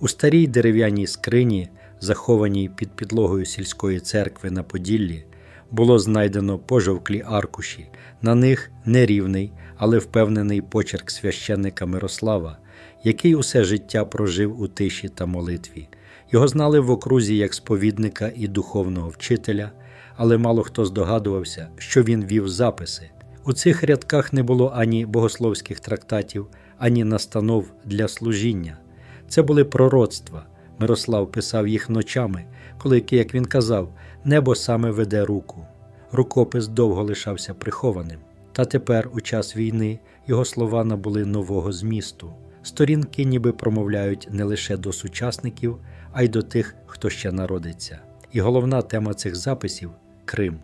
У старій дерев'яній скрині, захованій під підлогою сільської церкви на Поділлі, було знайдено пожовклі аркуші, на них нерівний, але впевнений почерк священника Мирослава, який усе життя прожив у тиші та молитві. Його знали в окрузі як сповідника і духовного вчителя, але мало хто здогадувався, що він вів записи. У цих рядках не було ані богословських трактатів, ані настанов для служіння. Це були пророцтва. Мирослав писав їх ночами, коли, як він казав, небо саме веде руку. Рукопис довго лишався прихованим. Та тепер, у час війни, його слова набули нового змісту. Сторінки ніби промовляють не лише до сучасників, а й до тих, хто ще народиться. І головна тема цих записів Крим.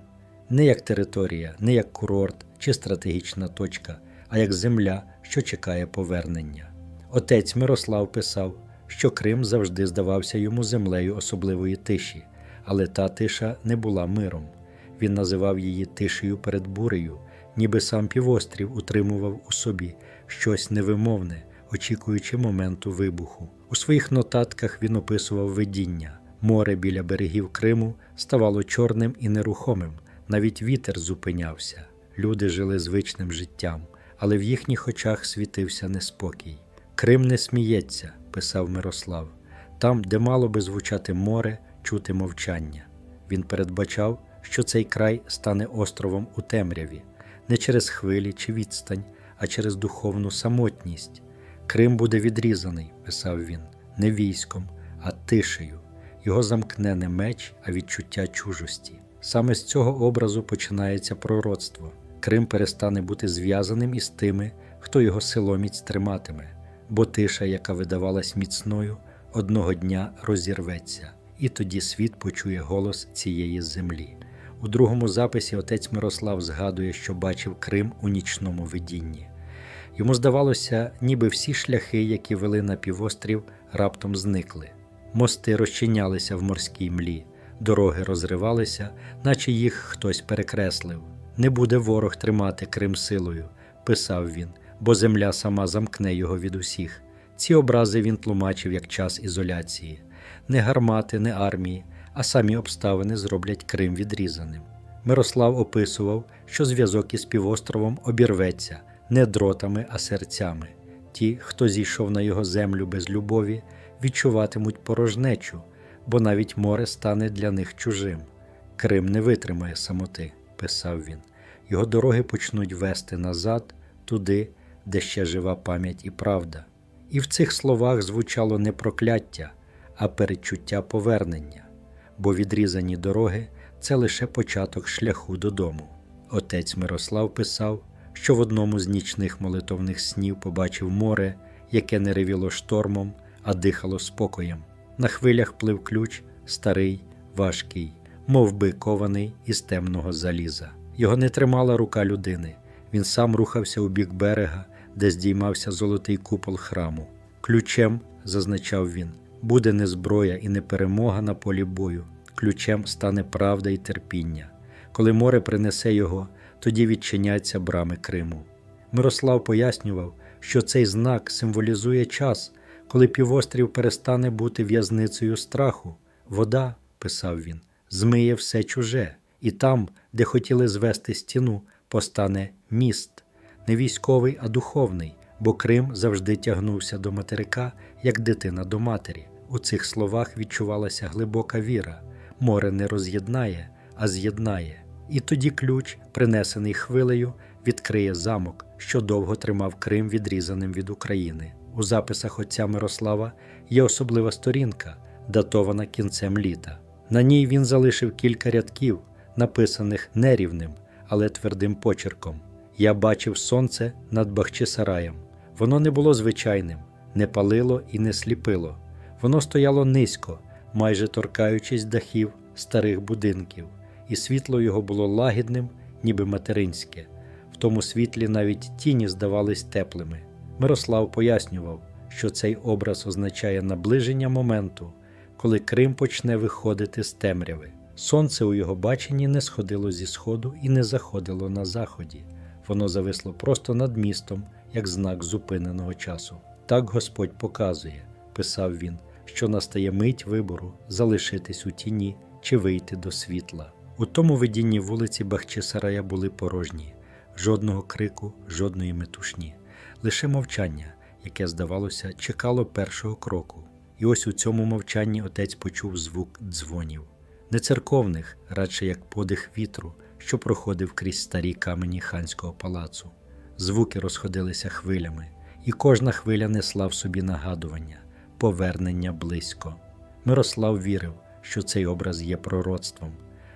Не як територія, не як курорт чи стратегічна точка, а як земля, що чекає повернення. Отець Мирослав писав, що Крим завжди здавався йому землею особливої тиші, але та тиша не була миром. Він називав її тишею перед бурею, ніби сам півострів утримував у собі щось невимовне, очікуючи моменту вибуху. У своїх нотатках він описував видіння. Море біля берегів Криму ставало чорним і нерухомим, навіть вітер зупинявся. Люди жили звичним життям, але в їхніх очах світився неспокій. Крим не сміється, писав Мирослав, там, де мало би звучати море, чути мовчання. Він передбачав, що цей край стане островом у темряві, не через хвилі чи відстань, а через духовну самотність. Крим буде відрізаний, писав він, не військом, а тишею. Його замкне не меч, а відчуття чужості. Саме з цього образу починається пророцтво. Крим перестане бути зв'язаним із тими, хто його силоміць триматиме, бо тиша, яка видавалась міцною, одного дня розірветься, і тоді світ почує голос цієї землі. У другому записі отець Мирослав згадує, що бачив Крим у нічному видінні. Йому здавалося, ніби всі шляхи, які вели на півострів, раптом зникли. Мости розчинялися в морській млі, дороги розривалися, наче їх хтось перекреслив. Не буде ворог тримати Крим силою, писав він, бо земля сама замкне його від усіх. Ці образи він тлумачив як час ізоляції. Не гармати, не армії, а самі обставини зроблять Крим відрізаним. Мирослав описував, що зв'язок із півостровом обірветься не дротами, а серцями. Ті, хто зійшов на його землю без любові, відчуватимуть порожнечу, бо навіть море стане для них чужим. Крим не витримає самоти, писав він. Його дороги почнуть вести назад, туди, де ще жива пам'ять і правда. І в цих словах звучало не прокляття, а передчуття повернення, бо відрізані дороги це лише початок шляху додому. Отець Мирослав писав, що в одному з нічних молитовних снів побачив море, яке не ревіло штормом, а дихало спокоєм. На хвилях плив ключ, старий, важкий, мов би кований із темного заліза. Його не тримала рука людини. Він сам рухався у бік берега, де здіймався золотий купол храму. Ключем, зазначав він, буде не зброя і не перемога на полі бою. Ключем стане правда і терпіння. Коли море принесе його, тоді відчиняться брами Криму. Мирослав пояснював, що цей знак символізує час, коли півострів перестане бути в'язницею страху. Вода, писав він, змиє все чуже, і там, де хотіли звести стіну, постане міст, не військовий, а духовний, бо Крим завжди тягнувся до материка, як дитина до матері. У цих словах відчувалася глибока віра. Море не роз'єднає, а з'єднає. І тоді ключ, принесений хвилею, відкриє замок, що довго тримав Крим відрізаним від України. У записах отця Мирослава є особлива сторінка, датована кінцем літа. На ній він залишив кілька рядків, написаних нерівним, але твердим почерком. Я бачив сонце над Бахчисараєм. Воно не було звичайним, не палило і не сліпило. Воно стояло низько, майже торкаючись дахів старих будинків, і світло його було лагідним, ніби материнське. В тому світлі навіть тіні здавались теплими. Мирослав пояснював, що цей образ означає наближення моменту, коли Крим почне виходити з темряви. Сонце у його баченні не сходило зі сходу і не заходило на заході. Воно зависло просто над містом, як знак зупиненого часу. Так Господь показує, писав він, що настає мить вибору залишитись у тіні чи вийти до світла. У тому видінні вулиці Бахчисарая були порожні, жодного крику, жодної метушні, лише мовчання, яке, здавалося, чекало першого кроку. І ось у цьому мовчанні отець почув звук дзвонів, не церковних, радше як подих вітру, що проходив крізь старі камені ханського палацу. Звуки розходилися хвилями, і кожна хвиля несла в собі нагадування, повернення близько. Мирослав вірив, що цей образ є пророцтвом,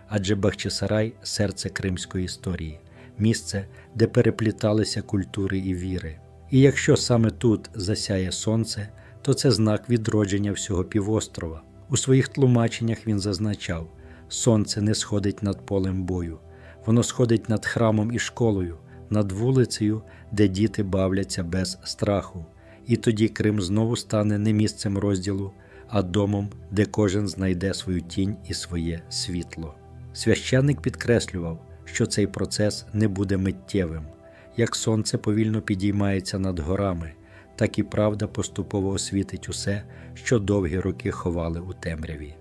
адже Бахчисарай серце кримської історії, місце, де перепліталися культури і віри. І якщо саме тут засяє сонце, то це знак відродження всього півострова. У своїх тлумаченнях він зазначав: сонце не сходить над полем бою, воно сходить над храмом і школою, над вулицею, де діти бавляться без страху. І тоді Крим знову стане не місцем розділу, а домом, де кожен знайде свою тінь і своє світло. Священник підкреслював, що цей процес не буде миттєвим. Як сонце повільно підіймається над горами, так і правда поступово освітить усе, що довгі роки ховали у темряві.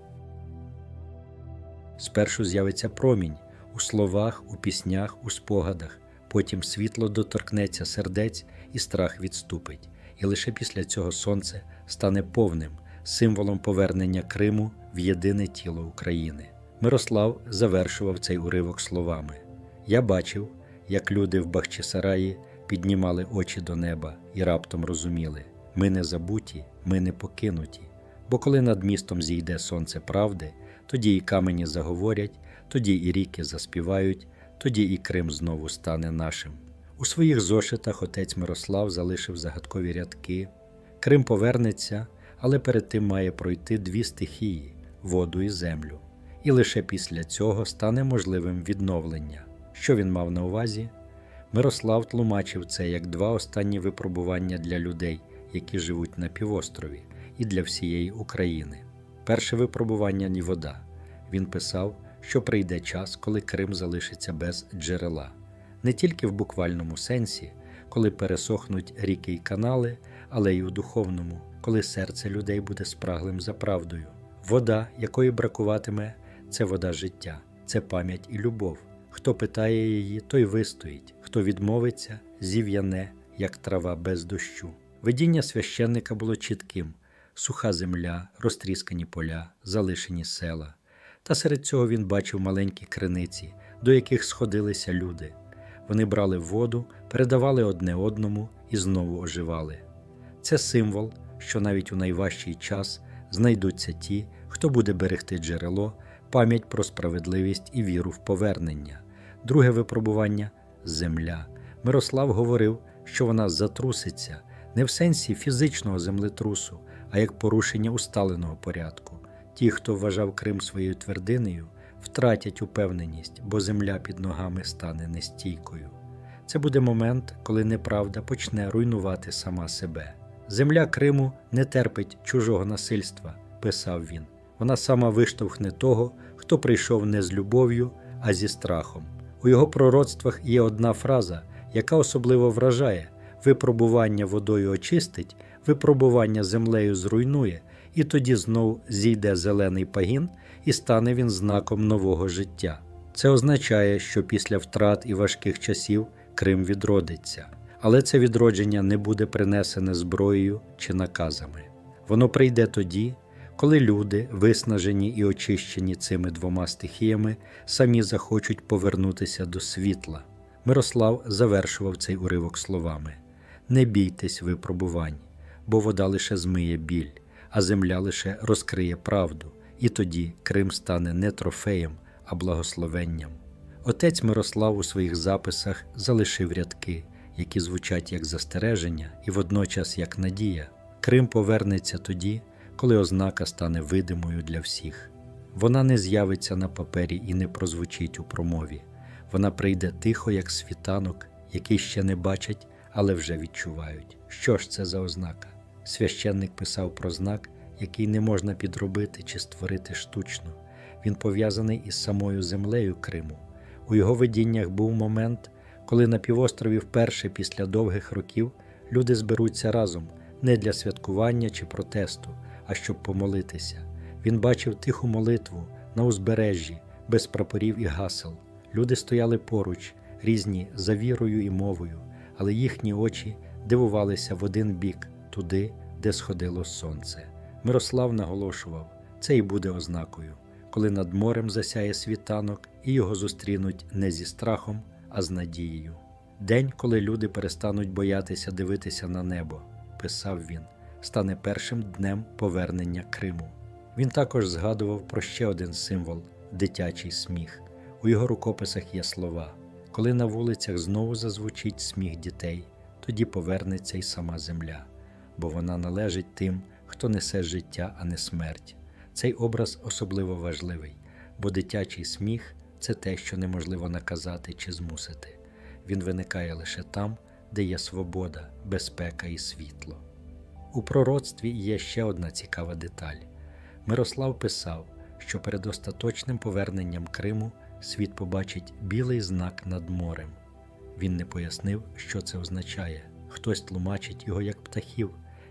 Спершу з'явиться промінь у словах, у піснях, у спогадах, потім світло доторкнеться сердець і страх відступить, і лише після цього сонце стане повним символом повернення Криму в єдине тіло України. Мирослав завершував цей уривок словами: Я бачив, як люди в Бахчисараї піднімали очі до неба і раптом розуміли: ми не забуті, ми не покинуті. Бо коли над містом зійде сонце правди, тоді і камені заговорять, тоді і ріки заспівають, тоді і Крим знову стане нашим. У своїх зошитах отець Мирослав залишив загадкові рядки. Крим повернеться, але перед тим має пройти дві стихії воду і землю. І лише після цього стане можливим відновлення. Що він мав на увазі? Мирослав тлумачив це як два останні випробування для людей, які живуть на півострові, і для всієї України. Перше випробування ні вода. Він писав, що прийде час, коли Крим залишиться без джерела, не тільки в буквальному сенсі, коли пересохнуть ріки й канали, але й у духовному, коли серце людей буде спраглим за правдою. Вода, якої бракуватиме, це вода життя, це пам'ять і любов. Хто питає її, той вистоїть, хто відмовиться, зів'яне, як трава без дощу. Видіння священника було чітким: суха земля, розтріскані поля, залишені села. Та серед цього він бачив маленькі криниці, до яких сходилися люди. Вони брали воду, передавали одне одному і знову оживали. Це символ, що навіть у найважчий час знайдуться ті, хто буде берегти джерело, пам'ять про справедливість і віру в повернення. Друге випробування земля. Мирослав говорив, що вона затруситься не в сенсі фізичного землетрусу, а як порушення усталеного порядку. Ті, хто вважав Крим своєю твердинею, втратять упевненість, бо земля під ногами стане нестійкою. Це буде момент, коли неправда почне руйнувати сама себе. Земля Криму не терпить чужого насильства, писав він. Вона сама виштовхне того, хто прийшов не з любов'ю, а зі страхом. У його пророцтвах є одна фраза, яка особливо вражає: випробування водою очистить, випробування землею зруйнує, і тоді знов зійде зелений пагін, і стане він знаком нового життя. Це означає, що після втрат і важких часів Крим відродиться, але це відродження не буде принесене зброєю чи наказами. Воно прийде тоді, коли люди, виснажені і очищені цими двома стихіями, самі захочуть повернутися до світла. Мирослав завершував цей уривок словами: Не бійтесь випробувань, бо вода лише змиє біль, а земля лише розкриє правду, і тоді Крим стане не трофеєм, а благословенням. Отець Мирослав у своїх записах залишив рядки, які звучать як застереження і водночас як надія. Крим повернеться тоді, коли ознака стане видимою для всіх. Вона не з'явиться на папері і не прозвучить у промові. Вона прийде тихо, як світанок, який ще не бачать, але вже відчувають. Що ж це за ознака? Священник писав про знак, який не можна підробити чи створити штучно. Він пов'язаний із самою землею Криму. У його видіннях був момент, коли на півострові вперше після довгих років люди зберуться разом не для святкування чи протесту, а щоб помолитися. Він бачив тиху молитву на узбережжі, без прапорів і гасел. Люди стояли поруч, різні за вірою і мовою, але їхні очі дивувалися в один бік, туди, де сходило сонце. Мирослав наголошував, це й буде ознакою, коли над морем засяє світанок і його зустрінуть не зі страхом, а з надією. День, коли люди перестануть боятися дивитися на небо, писав він, стане першим днем повернення Криму. Він також згадував про ще один символ дитячий сміх. У його рукописах є слова: коли на вулицях знову зазвучить сміх дітей, тоді повернеться й сама земля, бо вона належить тим, хто несе життя, а не смерть. Цей образ особливо важливий, бо дитячий сміх це те, що неможливо наказати чи змусити. Він виникає лише там, де є свобода, безпека і світло. У пророцтві є ще одна цікава деталь. Мирослав писав, що перед остаточним поверненням Криму світ побачить білий знак над морем. Він не пояснив, що це означає. Хтось тлумачить його як птахів,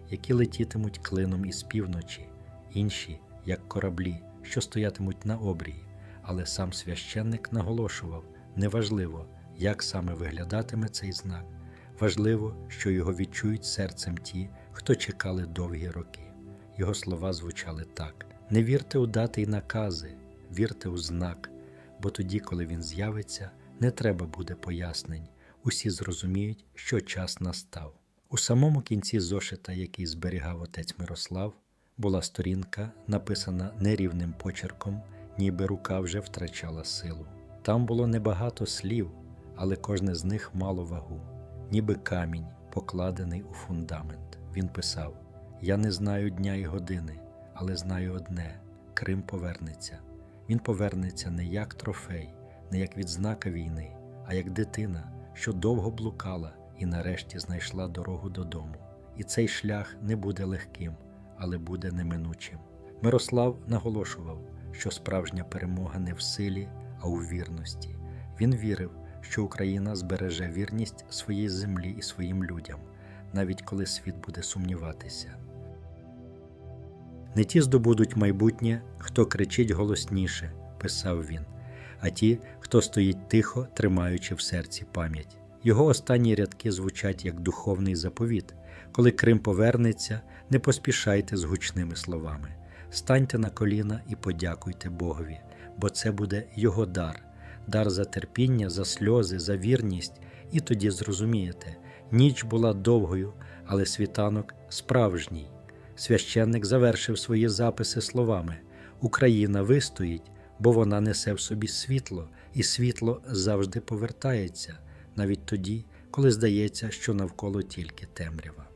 які летітимуть клином із півночі, інші як кораблі, що стоятимуть на обрії. Але сам священник наголошував: неважливо, як саме виглядатиме цей знак. Важливо, що його відчують серцем ті, хто чекали довгі роки. Його слова звучали так: не вірте у дати й накази, вірте у знак, бо тоді, коли він з'явиться, не треба буде пояснень. Усі зрозуміють, що час настав. У самому кінці зошита, який зберігав отець Мирослав, була сторінка, написана нерівним почерком, ніби рука вже втрачала силу. Там було небагато слів, але кожне з них мало вагу, ніби камінь, покладений у фундамент. Він писав: Я не знаю дня і години, але знаю одне: Крим повернеться. Він повернеться не як трофей, не як відзнака війни, а як дитина, що довго блукала і нарешті знайшла дорогу додому. І цей шлях не буде легким, але буде неминучим. Мирослав наголошував, що справжня перемога не в силі, а у вірності. Він вірив, що Україна збереже вірність своїй землі і своїм людям, навіть коли світ буде сумніватися. Не ті здобудуть майбутнє, хто кричить голосніше, писав він, а ті, хто стоїть тихо, тримаючи в серці пам'ять. Його останні рядки звучать як духовний заповіт. Коли Крим повернеться, не поспішайте з гучними словами. Станьте на коліна і подякуйте Богові, бо це буде Його дар, дар за терпіння, за сльози, за вірність, і тоді зрозумієте, ніч була довгою, але світанок справжній. Священник завершив свої записи словами: Україна вистоїть, бо вона несе в собі світло, і світло завжди повертається, навіть тоді, коли здається, що навколо тільки темрява.